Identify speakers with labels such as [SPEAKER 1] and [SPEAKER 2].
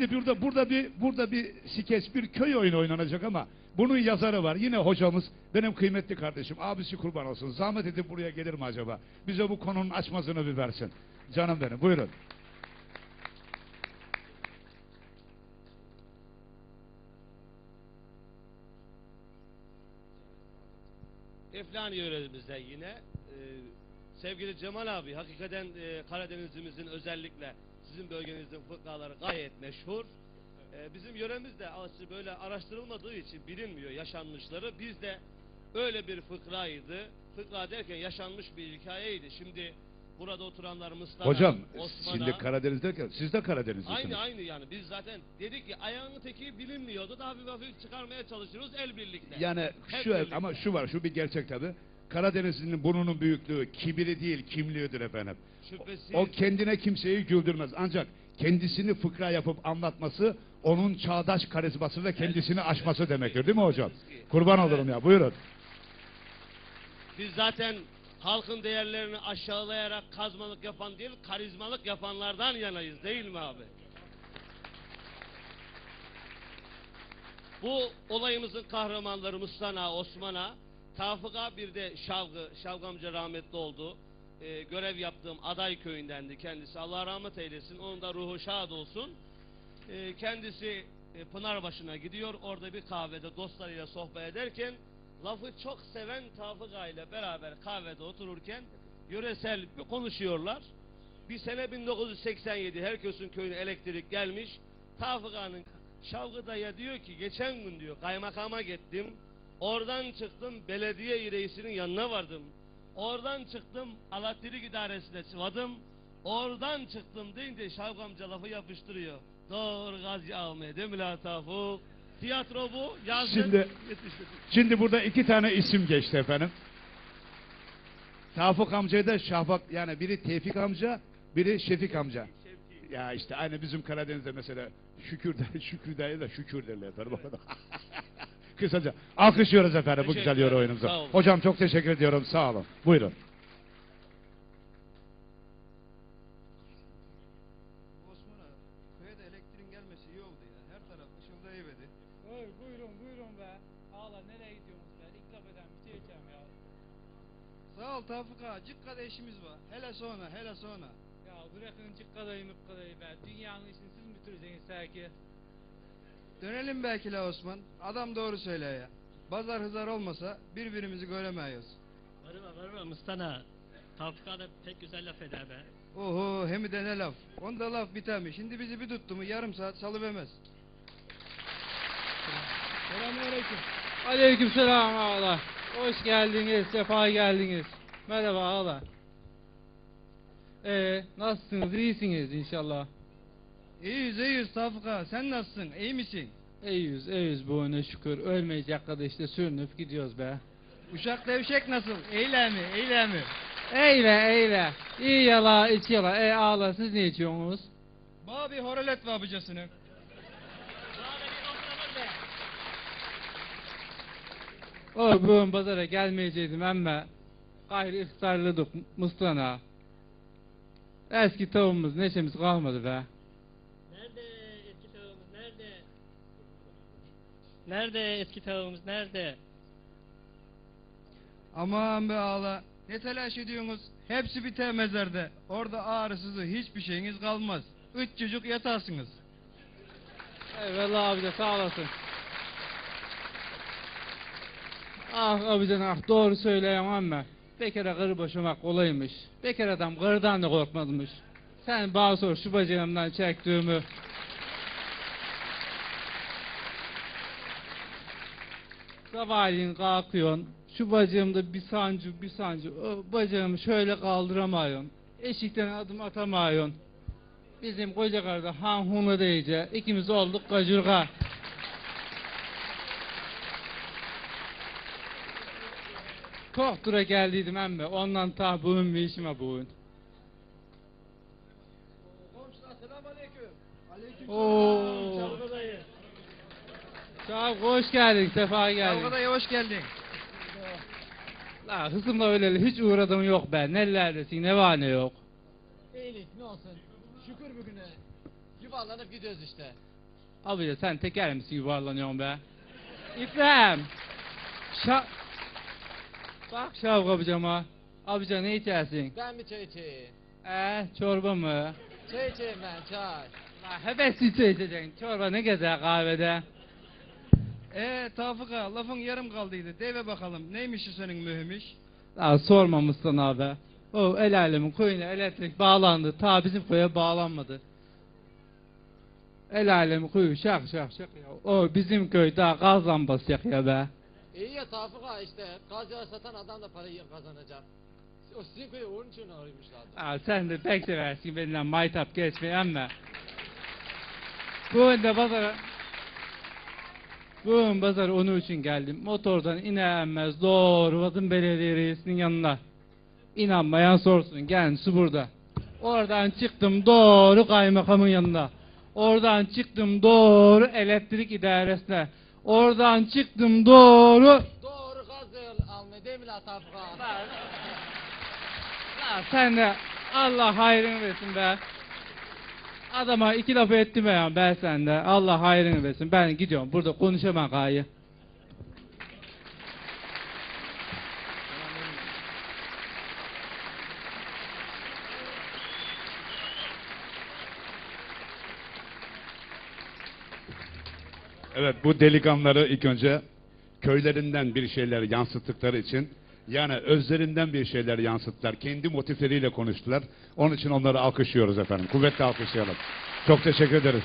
[SPEAKER 1] Şimdi burada burada bir burada bir skeç bir köy oyunu oynanacak ama bunun yazarı var. Yine hocamız benim kıymetli kardeşim. Abisi kurban olsun. Zahmet edip buraya gelir mi acaba? Bize bu konunun açmasını bir versin. Canım benim. Buyurun.
[SPEAKER 2] Eflani yöremizde yine e, sevgili Cemal abi hakikaten e, Karadenizimizin özellikle sizin bölgenizin fıkraları gayet meşhur. E, bizim yöremizde böyle araştırılmadığı için bilinmiyor yaşanmışları. Bizde öyle bir fıkraydı. Fıkra derken yaşanmış bir hikayeydi. Şimdi burada oturanlar Mustafa,
[SPEAKER 1] Hocam
[SPEAKER 2] Osman'a,
[SPEAKER 1] şimdi Karadeniz derken siz de Karadenizlisiniz.
[SPEAKER 2] Aynı aynı yani biz zaten dedik ki ayağının teki bilinmiyordu da hafif hafif çıkarmaya çalışıyoruz el birlikte.
[SPEAKER 1] Yani
[SPEAKER 2] Hep
[SPEAKER 1] şu
[SPEAKER 2] birlikte.
[SPEAKER 1] ama şu var şu bir gerçek tabi. Karadeniz'in burnunun büyüklüğü kibiri değil kimliğidir efendim.
[SPEAKER 2] Şüphesiz.
[SPEAKER 1] O kendine kimseyi güldürmez. Ancak kendisini fıkra yapıp anlatması onun çağdaş karizması ve kendisini aşması demektir değil mi hocam? Kurban olurum ya buyurun.
[SPEAKER 2] Biz zaten halkın değerlerini aşağılayarak kazmalık yapan değil, karizmalık yapanlardan yanayız değil mi abi? Bu olayımızın kahramanları Mustana, Osman'a, Tafık'a bir de Şavgı, Şavgı amca rahmetli oldu. Ee, görev yaptığım Aday köyündendi kendisi. Allah rahmet eylesin. Onun da ruhu şad olsun. Ee, kendisi e, Pınarbaşı'na gidiyor. Orada bir kahvede dostlarıyla sohbet ederken lafı çok seven Tafık ile beraber kahvede otururken yöresel bir konuşuyorlar. Bir sene 1987 herkesin köyüne elektrik gelmiş. Tafık Ağa'nın Şavgı dayı diyor ki geçen gün diyor kaymakama gittim. Oradan çıktım belediye reisinin yanına vardım. Oradan çıktım elektrik idaresine çıvadım. Oradan çıktım deyince Şavgı amca lafı yapıştırıyor. Doğru Gazi Ahmet lan Tafuk? Tiyatro bu. Yazın.
[SPEAKER 1] Şimdi-. Şimdi burada iki tane isim geçti efendim. Tafuk amcayı da Şahbak yani biri Tevfik amca biri Şefik amca. Ya işte aynı bizim Karadeniz'de mesela Şükür de, dayı da Şükür derler efendim. kadar. Kısaca alkışlıyoruz efendim bu güzel yoru oyunumuza. Hocam çok teşekkür ediyorum sağ olun. Buyurun.
[SPEAKER 3] Osman'a köye de elektriğin gelmesi iyi oldu ya. Her taraf ışıldayıverdi.
[SPEAKER 4] Oy buyurun buyurun be. Ağla nereye gidiyorsunuz be? İklap eden bir şey içeceğim ya.
[SPEAKER 3] Sağ ol Tafık ağa. Cikka'da işimiz var. Hele sonra, hele sonra.
[SPEAKER 4] Ya bırakın çıkkadayı mıkkadayı be. Dünyanın işini siz mi bitireceksiniz sanki?
[SPEAKER 3] Dönelim belki la Osman. Adam doğru söylüyor ya. Bazar hızar olmasa birbirimizi göremeyiz.
[SPEAKER 5] Varma varma Mustana. Tafika da pek güzel laf eder be.
[SPEAKER 3] Oho hem de ne laf. Onda laf biter mi? Şimdi bizi bir tuttu mu yarım saat salıvermez. Selamünaleyküm.
[SPEAKER 4] Aleykümselam ağla. Hoş geldiniz, sefa geldiniz. Merhaba ağla. Ee, nasılsınız? İyisiniz inşallah.
[SPEAKER 3] İyiyiz iyiyiz Tafık ağa. Sen nasılsın? İyi misin?
[SPEAKER 4] İyiyiz, iyiyiz bu öne şükür. Ölmeyecek kadar işte sürünüp gidiyoruz be.
[SPEAKER 3] Uşak devşek nasıl? İyiler mi? İyiler mi?
[SPEAKER 4] Eyle eyle. İyi yala, iç yala. E ağla siz ne içiyorsunuz?
[SPEAKER 3] Bana bir horelet var abicasını.
[SPEAKER 4] O bugün pazara gelmeyecektim ama gayrı iftarladık Mustana. Eski tavuğumuz neşemiz kalmadı be.
[SPEAKER 5] Nerede eski tavuğumuz nerede?
[SPEAKER 3] Aman be ağla. Ne telaş ediyorsunuz? Hepsi biter mezarda. Orada ağrısızı hiçbir şeyiniz kalmaz. Üç çocuk yatarsınız.
[SPEAKER 4] Eyvallah abi de sağ olasın. Ah abican ah doğru söyleyeyim ama bekara karı boşamak kolaymış. Bekar adam karıdan da korkmazmış. Sen bana sor şu bacağımdan çektiğimi. Sabahleyin kalkıyorsun. Şu bacağımda bir sancı bir sancı. O bacağımı şöyle kaldıramıyorsun. Eşikten adım atamıyorsun. Bizim koca karda han hunu deyince ikimiz olduk kacurga. Koktura geldiydim emme. Ondan ta bugün bir işime bugün.
[SPEAKER 3] Komşular selam aleyküm. Aleyküm
[SPEAKER 4] Oo. Ol, hoş geldin, sefa geldin.
[SPEAKER 3] Kavga dayı hoş geldin.
[SPEAKER 4] La hızımla öyle hiç uğradım yok be. Nerelerdesin, ne var ne yok.
[SPEAKER 6] İyilik ne olsun. Şükür bugüne. Yuvarlanıp gidiyoruz işte.
[SPEAKER 4] Abica sen teker misin yuvarlanıyorsun be? İbrahim. Şa... Bak Şavk abicama. Abica ne içersin?
[SPEAKER 6] Ben mi çay içeyim?
[SPEAKER 4] Ee, çorba mı?
[SPEAKER 6] Çay içeyim ben çay.
[SPEAKER 4] La hevesli çay içeceksin. Çorba ne gezer kahvede?
[SPEAKER 3] Ee Tafık ağa lafın yarım kaldıydı. Deve bakalım neymiş senin mühim iş?
[SPEAKER 4] Daha sormamışsın abi. O el alemin köyüne elektrik bağlandı. Ta bizim köye bağlanmadı. El alemin kuyu şak şak şak ya. O bizim köy daha gaz lambası yakıyor be.
[SPEAKER 6] İyi ya Tafık ağa işte. Gaz yağı satan adam da parayı kazanacak. O sizin köyü onun için aramışlardı.
[SPEAKER 4] Ha, sen de pek seversin benimle maytap geçmeyi ama. Bugün de pazara... Bugün pazar onun için geldim. Motordan iner inmez doğru Vadın Belediye Reisi'nin yanına. İnanmayan sorsun kendisi burada. Oradan çıktım doğru kaymakamın yanına. Oradan çıktım doğru elektrik idaresine. Oradan çıktım doğru...
[SPEAKER 6] Doğru gaz yağı almayı değil mi la
[SPEAKER 4] sen de Allah hayrını versin be. Adama iki laf ettim ya ben sende. Allah hayrını versin. Ben gidiyorum. Burada konuşamam gayı.
[SPEAKER 1] Evet bu delikanlıları ilk önce köylerinden bir şeyler yansıttıkları için yani özlerinden bir şeyler yansıttılar. Kendi motifleriyle konuştular. Onun için onları alkışlıyoruz efendim. Kuvvetle alkışlayalım. Çok teşekkür ederiz.